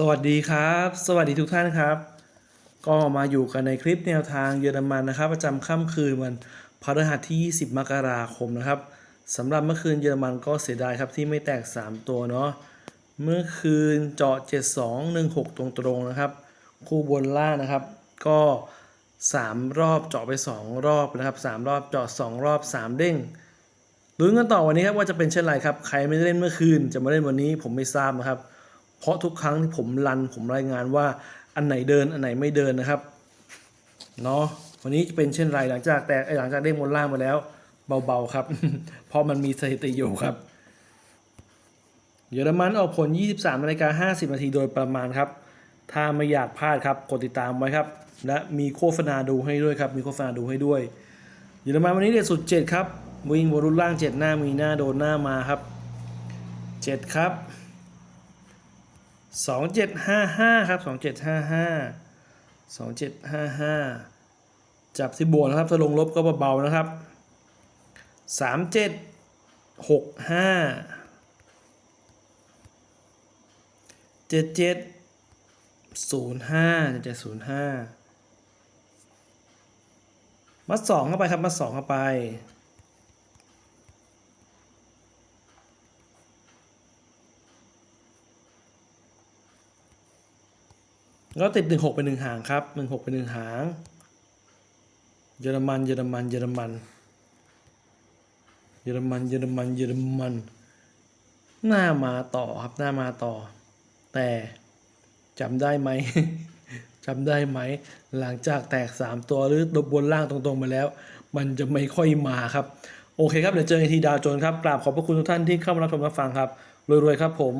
สวัสดีครับ สวัสดีทุกท่านครับ ก็มาอยู่กันในคลิปแนวทางเยอรมันนะครับ ประจำค่ำคืนวันพฤหัสที่ 20 มกราคมนะครับสำหรับเมื่อคืนเยอรมันก็เสียดายครับที่ไม่แตก 3 ตัวเนาะเมื่อคืนเจาะ 7216 ตรงๆนะครับ คู่บนล่างนะครับ ก็ 3 รอบเจาะไป 2 รอบนะครับ 3 รอบเจาะ 2 รอบ 3 เด้งลุ้นกันต่อวันนี้ครับว่าจะเป็นเช่นไรครับใครไม่ได้เล่นเมื่อคืนจะมาเล่นวันนี้ผมไม่ทราบนะครับ เพราะทุกครั้งที่ผมรันผมรายงานว่าอันไหนเดินอันไหนไม่เดินนะครับเนาะวันนี้จะเป็นเช่นไรหลังจากแต่หลังจากเด้งบนล่างมาแล้ว เบาๆครับ เพราะมันมีสถิติอยู่ครับ เยอรมันออกผล 23นาฬิกา50 นาทีโดยประมาณครับ ถ้าไม่อยากพลาดครับกดติดตามไว้ครับ และมีโฆษณาดูให้ด้วยครับ มีโฆษณาดูให้ด้วย เยอรมันวันนี้เด็ดสุด 7 ครับ วิ่งบนรุ่นล่าง 7 หน้ามีหน้าโดนหน้ามาครับ 7 ครับ สองเจ็ดห้าห้าครับสองเจ็ดห้าห้าสองเจ็ดห้าห้าจับที่บวกนะครับ ถ้าลงลบก็เบาๆนะครับสามเจ็ดหกห้าเจ็ดเจ็ดศูนย์ห้าเจ็ดเจ็ดศูนย์ห้ามาสองเข้าไปครับมาสองเข้าไป ก็ติดหนึ่งหกเป็นหนึ่งหางครับหนึ่งหกเป็นหนึ่งหาง เยอรมัน เยอรมัน เยอรมัน เยอรมัน เยอรมัน เยอรมัน หน้ามาต่อครับ หน้ามาต่อ แต่จำได้ไหมจำได้ไหม หลังจากแตก 3 ตัวหรือบบนล่างตรงๆมาแล้ว มันจะไม่ค่อยมาครับ โอเคครับ เดี๋ยวเจอกันทีดาวโจนครับ กราบขอบพระคุณทุกท่านที่เข้ามารับชมรับฟังครับ รวยๆครับผม